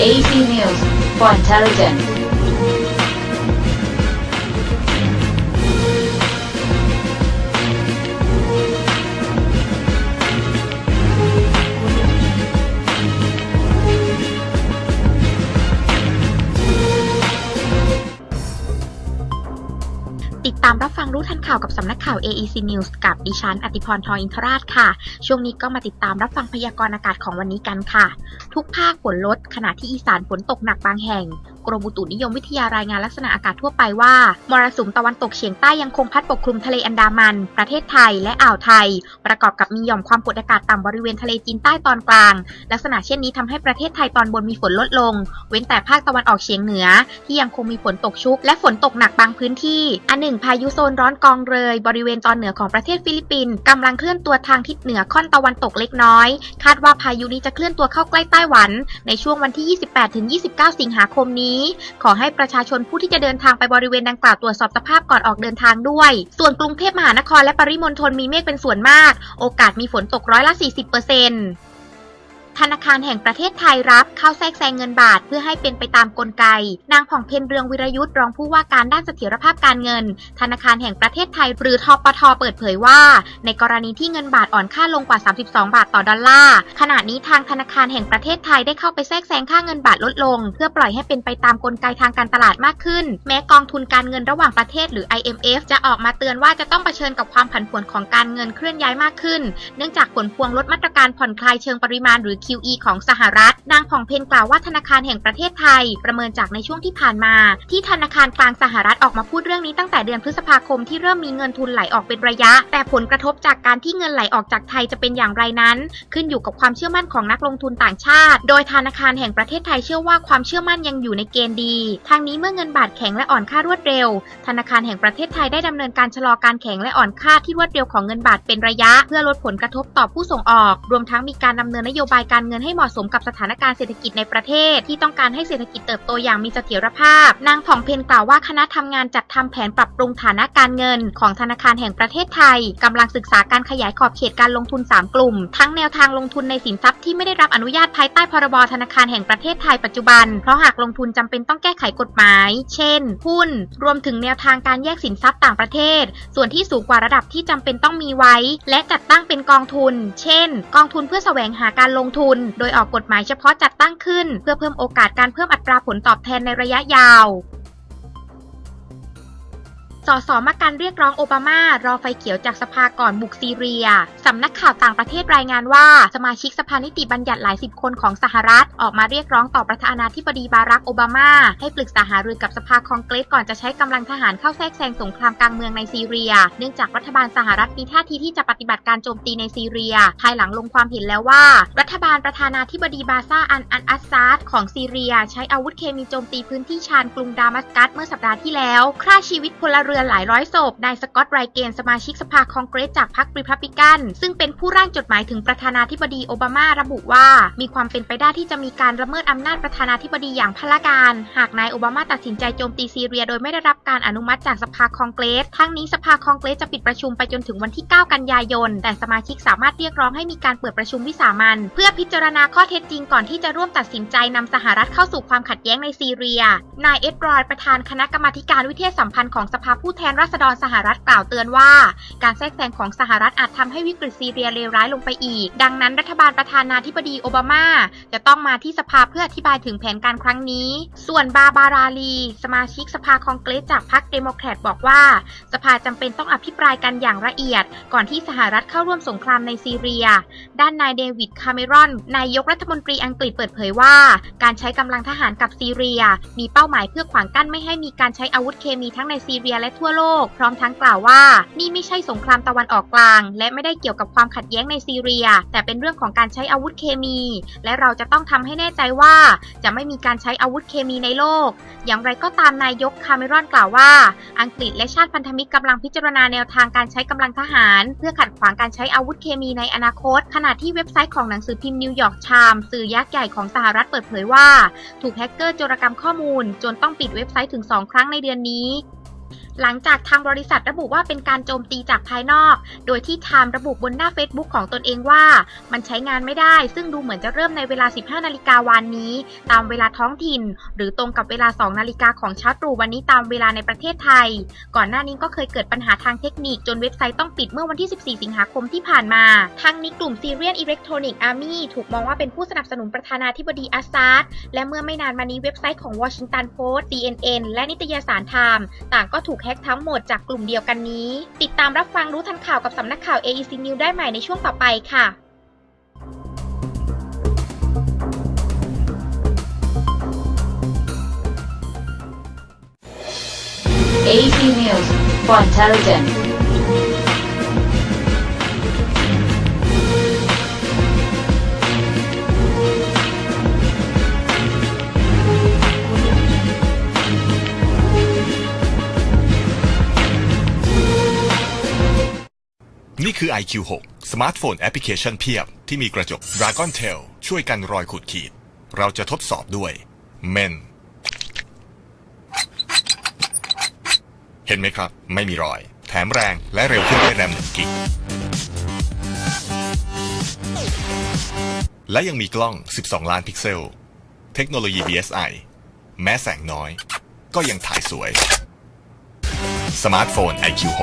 AEC News for Intelligence. ติดตามรับฟังรู้ทันข่าวกับสำนักข่าว AEC News กับดิฉันอติพรทองอินทราชค่ะ ช่วงนี้ก็มาติดตามรับฟังพยากรณ์อากาศของวันนี้กันค่ะ ทุกภาคฝนลดขณะที่อีสานฝนตกหนักบางแห่งกรมอุตุนิยมวิทยารายงานลักษณะอากาศทั่วไปว่า มรสุมตะวันตกเฉียงใต้ยังคงพัดปกคลุมทะเลอันดามัน ประเทศไทยและอ่าวไทย ประกอบกับมีหย่อมความกดอากาศต่ำบริเวณทะเลจีนใต้ตอนกลาง ลักษณะเช่นนี้ทำให้ประเทศไทยตอนบนมีฝนลดลง เว้นแต่ภาคตะวันออกเฉียงเหนือ ที่ยังคงมีฝนตกชุก และฝนตกหนักบางพื้นที่อันหนึ่งพายุโซนร้อนกองเรยบริเวณตอนเหนือของประเทศฟิลิปปินส์กำลังเคลื่อนตัวทางทิศเหนือค่อนตะวันตกเล็กน้อย คาดว่าพายุนี้จะเคลื่อนตัวเข้าใกล้ไต้หวัน ในช่วงวันที่ 28-29 สิงหาคมนี้ขอให้ประชาชนผู้ที่จะเดินทางไปบริเวณดังกล่าวตรวจสอบสภาพก่อนออกเดินทางด้วย ส่วนกรุงเทพมหานครและปริมณฑลมีเมฆเป็นส่วนมาก โอกาสมีฝนตกร้อยละ 40% ธนาคารแห่งประเทศไทยรับ เข้าแทรกแซงเงินบาทเพื่อให้เป็นไปตามกลไก นางผ่องเพนเรืองวิรยุทธ์รองผู้ว่าการด้านเสถียรภาพการเงิน ธนาคารแห่งประเทศไทยหรือทปทเปิดเผยว่า ในกรณีที่เงินบาทอ่อนค่าลงกว่า 32 บาทต่อดอลลาร์ขณะนี้ทางธนาคารแห่งประเทศไทยได้เข้าไปแทรกแซงค่าเงินบาทลดลง เพื่อปล่อยให้เป็นไปตามกลไกทางการตลาดมากขึ้น แม้กองทุนการเงินระหว่างประเทศหรือ IMF จะออกมาเตือนว่าจะต้องเผชิญกับความผันผวนของการเงินเคลื่อนย้ายมากขึ้น เนื่องจากผลพวงลดมาตรการผ่อนคลายเชิงปริมาณหรือ QE ของสหรัฐ นางผ่องเพนกล่าวว่าธนาคารแห่งประเทศไทย ประเมินจากในช่วงที่ผ่านมา ที่ธนาคารกลางสหรัฐออกมาพูดเรื่องนี้ตั้งแต่เดือนพฤษภาคมที่เริ่มมีเงินทุนไหลออกเป็นระยะ แต่ผลกระทบจากการที่เงินไหลออกจากไทยจะเป็นอย่างไรนั้น ขึ้นอยู่กับความเชื่อมั่นของนักลงทุนต่างชาติ โดยธนาคารแห่งประเทศไทยเชื่อว่าความเชื่อมั่นยังอยู่ในเกณฑ์ดีทางนี้เมื่อเงินบาทแข็งและอ่อนค่ารวดเร็ว ธนาคารแห่งประเทศไทยได้ดำเนินการชะลอการแข็งและอ่อนค่าที่รวดเร็วของเงินบาทเป็นระยะ เพื่อลดผลกระทบต่อผู้ส่งออก รวมทั้งมีการดำเนินนโยบายการเงินให้เหมาะสมกับสถานการณ์เศรษฐกิจในประเทศ ที่ต้องการให้เศรษฐกิจเติบโตอย่างมีเสถียรภาพ นางผ่องเพนกล่าวว่าคณะทำงานจัดทำแผนปรับปรุงฐานะการเงิน ของธนาคารแห่งประเทศไทยกำลังศึกษาการขยายขอบเขตการลงทุน 3 กลุ่ม ทั้งแนวทางลงทุนในสินทรัพย์ที่ไม่ได้รับอนุญาตภายใต้พรบธนาคารแห่งประเทศไทยปัจจุบัน เพราะหากลงทุนจำเป็นต้องแก้ไขกฎหมาย เช่น หุ้น รวมถึงแนวทางการแยกสินทรัพย์ต่างประเทศ ส่วนที่สูงกว่าระดับที่จำเป็นต้องมีไว้ และจัดตั้งเป็นกองทุน เช่น กองทุนเพื่อแสวงหาการลงทุนทุน โดยออกกฎหมายเฉพาะจัดตั้งขึ้น เพื่อเพิ่มโอกาสการเพิ่มอัตราผลตอบแทนในระยะยาว สสมาการเรียกร้องโอบามารอไฟเขียวจากสภาก่อนบุกซีเรีย สำนักข่าวต่างประเทศรายงานว่า สมาชิกสภานิติบัญญัติหลายสิบคนของสหรัฐ ออกมาเรียกร้องต่อประธานาธิบดีบารักโอบามา ให้ปรึกษาหารือกับสภาคองเกรสก่อนจะใช้กำลังทหารเข้าแทรกแซงสงครามกลางเมืองในซีเรีย เนื่องจากรัฐบาลสหรัฐมีท่าทีที่จะปฏิบัติการโจมตีในซีเรีย ภายหลังลงความเห็นแล้วว่า รัฐบาลประธานาธิบดีบาซาอันอันอัสซาดของซีเรีย ใช้อาวุธเคมีโจมตีพื้นที่ชานกรุงดามัสกัสเมื่อสัปดาห์ที่แล้วฆ่าชีวิตพลเรือนหลายร้อยศพ นายสกอตต์ไรเกนสมาชิกสภาคองเกรสจากพรรครีพับลิกัน ซึ่งเป็นผู้ร่างจดหมายถึงประธานาธิบดีโอบามาระบุว่า มีความเป็นไปได้ที่จะมีการละเมิดอำนาจประธานาธิบดีอย่างพละการ หากนายโอบามาตัดสินใจโจมตีซีเรียโดยไม่ได้รับการอนุมัติจากสภาคองเกรส ทั้งนี้สภาคองเกรสจะปิดประชุมไปจนถึงวันที่ 9 กันยายน แต่สมาชิกสามารถเรียกร้องให้มีการเปิดประชุมวิสามันเพื่อพิจารณาข้อเท็จจริงก่อนที่จะร่วมตัดสินใจนำสหรัฐเข้าสู่ความขัดแย้งในซีเรีย นายเอ็ดรอยประธานคณะกรรมาการวิเทศสัมพันธ์ของสภาผู้แทนราษฎรสหรัฐกล่าวเตือนว่า การแทรกแซงของสหรัฐอาจทำให้วิกฤตซีเรียเลวร้ายลงไปอีก ดังนั้นรัฐบาลประธานาธิบดีโอบามา จะต้องมาที่สภาเพื่ออธิบายถึงแผนการครั้งนี้ ส่วนบาบาราลี สมาชิกสภาคองเกรสจากพรรคเดโมแครตบอกว่า สภาจำเป็นต้องอภิปรายกันอย่างละเอียด ก่อนที่สหรัฐเข้าร่วมสงครามในซีเรีย ด้านนายเดวิดคาเมรอน นายกรัฐมนตรีอังกฤษเปิดเผยว่า การใช้กำลังทหารกับซีเรีย มีเป้าหมายเพื่อขวางกั้นไม่ให้มีการใช้อาวุธเคมีทั้งในซีเรียและทั่วโลก พร้อมทั้งกล่าวว่า นี่ไม่ใช่สงครามตะวันออกกลาง และไม่ได้เกี่ยวกับความขัดแย้งในซีเรีย แต่เป็นเรื่องของการใช้อาวุธเคมี และเราจะต้องทำให้แน่ใจว่า จะไม่มีการใช้อาวุธเคมีในโลก อย่างไรก็ตามนายกคาเมรอนกล่าวว่า อังกฤษและชาติพันธมิตรกำลังพิจารณาแนวทางการใช้กำลังทหาร เพื่อขัดขวางการใช้อาวุธเคมีในอนาคต ขณะที่เว็บไซต์ของหนังสือพิมพ์นิวยอร์กไทม์สื่อยักษ์ใหญ่ของสหรัฐเปิดเผยว่า ถูกแฮกเกอร์โจรกรรมข้อมูล จนต้องปิดเว็บไซต์ถึง 2 ครั้งในเดือนนี้ หลังจากทางบริษัทระบุว่าเป็นการโจมตีจากภายนอก โดยที่ไทม์ระบุบนหน้า Facebook ของตนเองว่า มันใช้งานไม่ได้ ซึ่งดูเหมือนจะเริ่มในเวลา 15 นาฬิกาวันนี้ ตามเวลาท้องถิ่น หรือตรงกับเวลา 2 นาฬิกาของเช้าตรู่วันนี้ตามเวลาในประเทศไทย ก่อนหน้านี้ก็เคยเกิดปัญหาทางเทคนิค จนเว็บไซต์ต้องปิดเมื่อวันที่ 14 สิงหาคมที่ผ่านมาทั้งนี้กลุ่ม Syrian Electronic Army ถูกมองว่าเป็นผู้สนับสนุนประธานาธิบดีอาซาดและเมื่อไม่นานมานี้เว็บไซต์ของ Washington Post CNN และนิตยสารไทม์ต่างก็ถูกแท็กทั้งหมดจากกลุ่มเดียวกันนี้ ติดตามรับฟังรู้ทันข่าวกับสำนักข่าว AEC News ได้ใหม่ในช่วงต่อไปค่ะ AEC News for Intelligence. นี่คือ IQ6 สมาร์ทโฟนแอปพลิเคชันเพียบ ที่มีกระจก Dragon Tail ช่วยกันรอยขูดขีด เราจะทดสอบด้วย Men เห็นไหมครับ ไม่มีรอย แถมแรงและเร็วขึ้นได้แรม1กิกและยังมีกล้อง 12 ล้านพิกเซล เทคโนโลยี BSI แม้แสงน้อย ก็ยังถ่ายสวย สมาร์ทโฟน IQ6